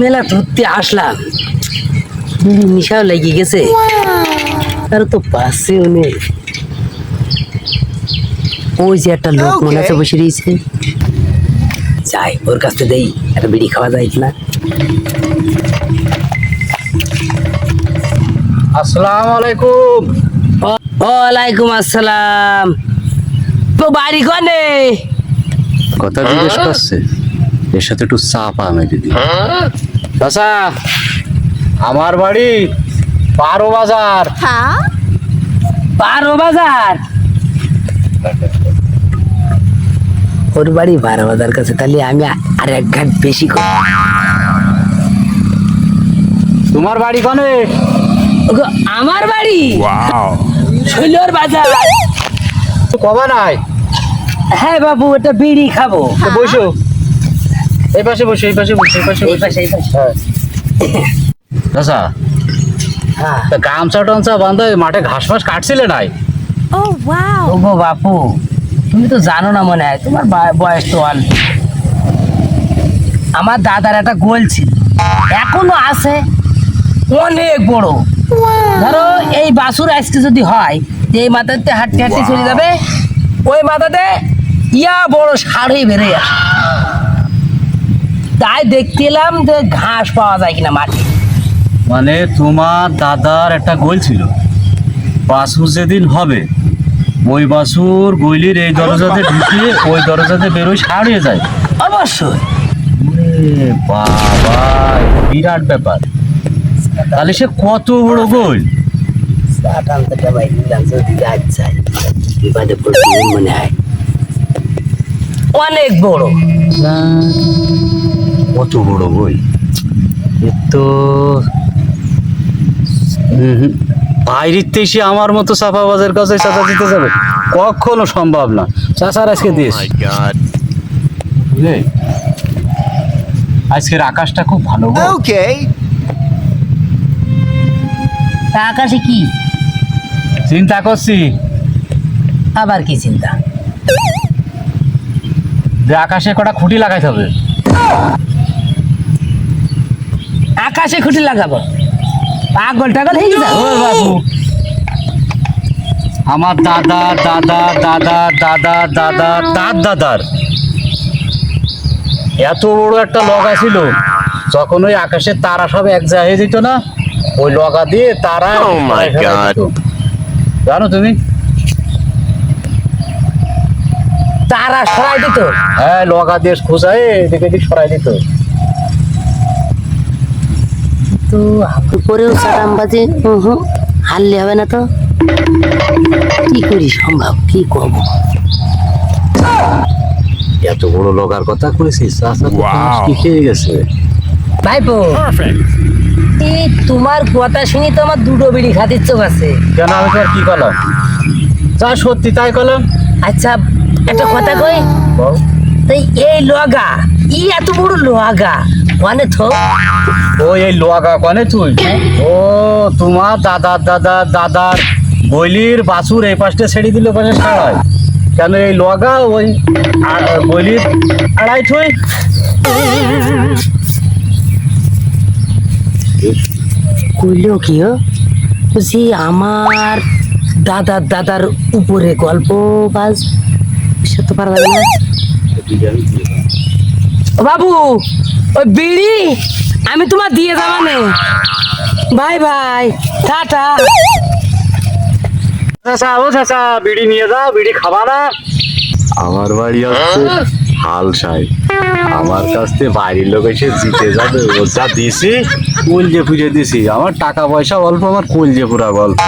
মেলা ধরতে আসলাম। বিড়ি নিশাও লেগে গেছে। আর তো পাশেও নেই। ওই যে একটা লোক মনে আছে বসে রয়েছে। যাই ওর কাছ থেকে দেই একটা বিড়ি খাওয়া যায় কিনা। আসসালামু আলাইকুম ওয়ালাইকুম আসসালাম। তো বাড়ি কনে? কথা জিজ্ঞেস করছে। এর সাথে একটু চা পা আমি দিদি। চাচা আমার বাড়ি বারো বাজার। বারো বাজার? ওর বাড়ি বারো বাজার কাছে তাহলে আমি আর এক ঘাট বেশি করি। তোমার বাড়ি কনে? ওগো, আমার বাড়ি? শৈলর বাজার। কবে নাই? হ্যাঁ বাবু এটা বিড়ি খাব। তো বসো। এই পাশে বসো এই পাশে বসো এই পাশে এই পাশে এই পাশে। চাচা হ্যাঁ। গামছা টামছা বান্ধা মাঠে ঘাস ফাস কাটছিলে নাই? Oh wow! ওগো বাপু তুমি তো জানো না মনে হয় তোমার বয়স তো অল্প। আমার দাদার একটা গোল ছিল এখনও আছে অনেক বড়। ধরো এই বাসুর আজকে যদি হয় এই মাথাতে হাঁটতে হাঁটতে চলে যাবে ওই মাথাতে ইয়া বড় শাড়ি বেড়ে আসে। তাই দেখতে এলাম যে ঘাস পাওয়া যায় কিনা মাঠে। মানে তোমার দাদার একটা গোল ছিল। বাসুর যেদিন হবে ওই বাসুর গইলির এই দরজাতে ঢুকিয়ে ওই দরজাতে বেরোয় সারিয়ে যায়। অবশ্যই। বাবা বিরাট ব্যাপার। তাহলে সে কত বড় গোল? হয়। অনেক বড়। কত বড় বই? এ তো বাইরেতে এসে আমার মতো চাপা বাজার কাছে চাচা দিতে যাবে? কখনো সম্ভব না। চাচার আজকে দিস বুঝলে? আজকের আকাশটা খুব ভালো। Okay. তা আকাশে কি? চিন্তা করছি। আবার কি চিন্তা? যে আকাশে কটা খুঁটি লাগাইতে হবে। আকাশে খুঁটি লাগাবো। পাগল টাগল হয়ে গেছে? ও বাবু। আমার দাদা দাদা দাদা দাদা দাদা দাদ দাদার। এত বড় একটা লগা ছিল। যখন ওই আকাশের তারা সব এক জায়গায় হয়ে যেত না ওই লগা দিয়ে তারা Oh my God. জানো তুমি? তারা সরাই দিত। হ্যাঁ লগা দিয়ে খোঁজায় এদিকে এদিক সরাই দিত। তো উপরেও সারাম বাজে। হুম হারলে হবে না তো। কি করি সম্ভব? কি করব? এত বড় লগার কথা করেছিস চাচা তোমার কি খেয়ে গেছে? ভাইপো এই তোমার কথা শুনি তো আমার দুটো বিড়ি খাতির চোখ আছে কেন আমি তোমার কি করলাম? যা সত্যি তাই করলাম। আচ্ছা একটা কথা কই? বল। তাই এই লগা ই এত বড় লগা মানে তো? ও এই লোয়াগা কনে তুই? ও তোমার দাদা দাদা দাদার বইলির বাছুর এই পাশটা ছেড়ে দিল পাশে সারায়। কেন এই লোয়াগা ওই বইলির আড়াই ঠুই কইলেও কি? বলছি আমার দাদার দাদার উপরে গল্প বাজ সে তো পারা না। ও বাবু! ওই বিড়ি আমি তোমার দিয়ে যাবানে ভাই ভাই টাটা। চাচা ও চাচা বিড়ি নিয়ে যাও বিড়ি খাবা না। আমার বাড়ি হচ্ছে হালসাই আমার কাছ থেকে বাইরের লোক এসে জিতে যাবে। ও যা দিছি কলজে পুজো দিছি। আমার টাকা পয়সা অল্প আমার কলজে পুরা গল্প।